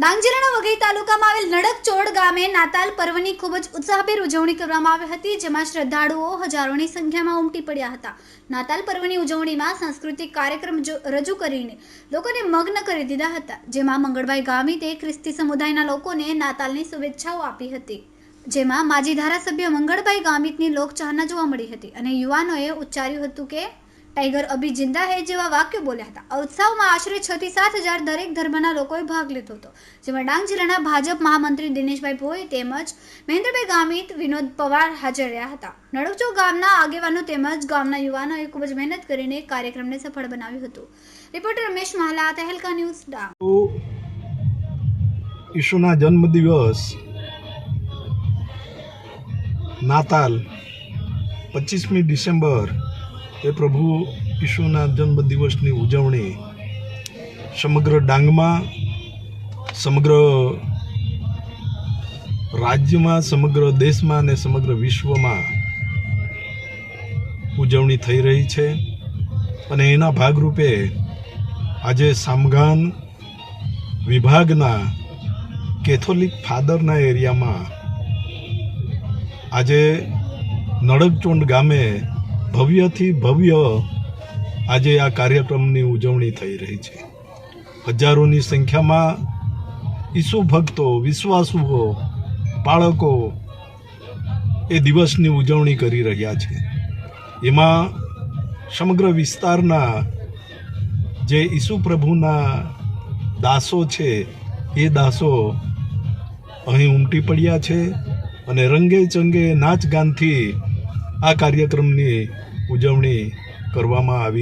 ડાંગ જિલ્લાના વઘઈ તાલુકામાં આવેલ નડકચોડ ગામે નાતાલ પર્વની ખૂબ જ ઉત્સાહભેર ઉજવણી કરવામાં આવી હતી, જેમાં શ્રદ્ધાળુઓ હજારોની સંખ્યામાં ઉમટી પડ્યા હતા. નાતાલ પર્વની ઉજવણીમાં સાંસ્કૃતિક કાર્યક્રમ રજૂ કરીને લોકોને મગ્ન કરી દીધા હતા, જેમાં મંગળભાઈ ગામિતે ખ્રિસ્તી સમુદાયના લોકોને નાતાલની શુભેચ્છાઓ આપી હતી. જેમાં માજી ધારાસભ્ય મંગળભાઈ ગામિતની લોકચાહના જોવા મળી હતી અને યુવાનોએ ઉચ્ચાર્યું હતું કે ટાઈગર અભી જિંદા હે જેવા વાક્યો બોલ્યા હતા. આ ઉત્સવમાં આશરે છ થી સાત હજાર દરેક ધર્મના લોકોએ ભાગ લીધો હતો. જેમાં ડાંગ જિલ્લાના ભાજપ મહામંત્રી દિનેશભાઈ ભોઈ તેમજ મહેન્દ્રભાઈ ગામિત, વિનોદ પવાર હાજર રહ્યા હતા. નડકચો ગામના આગેવાનો તેમજ ગામના યુવાનોએ ખૂબ જ મહેનત કરીને કાર્યક્રમને સફળ બનાવ્યું હતું. Reporter Ramesh Mahala, Tehelka news Dang. ઈશુના જન્મદિવસ, નાતાલ પચીસમી ડિસેમ્બર એ પ્રભુ ઈશુના જન્મદિવસની ઉજવણી સમગ્ર ડાંગમાં, સમગ્ર રાજ્યમાં, સમગ્ર દેશમાં અને સમગ્ર વિશ્વમાં ઉજવણી થઈ રહી છે અને એના ભાગરૂપે આજે સામગાન વિભાગના કેથોલિક ફાધરના એરિયામાં આજે નડગચોંડ ગામે ભવ્યથી ભવ્ય આજે આ કાર્યક્રમની ઉજવણી થઈ રહી છે. હજારોની સંખ્યામાં ઈસુ ભક્તો, વિશ્વાસુઓ, બાળકો એ દિવસની ઉજવણી કરી રહ્યા છે. એમાં સમગ્ર વિસ્તારના જે ઈસુ પ્રભુના દાસો છે, એ દાસો અહીં ઉમટી પડ્યા છે અને રંગે ચંગે નાચ ગાનથી આ કાર્યક્રમની ઉજવણી કરવામાં આવી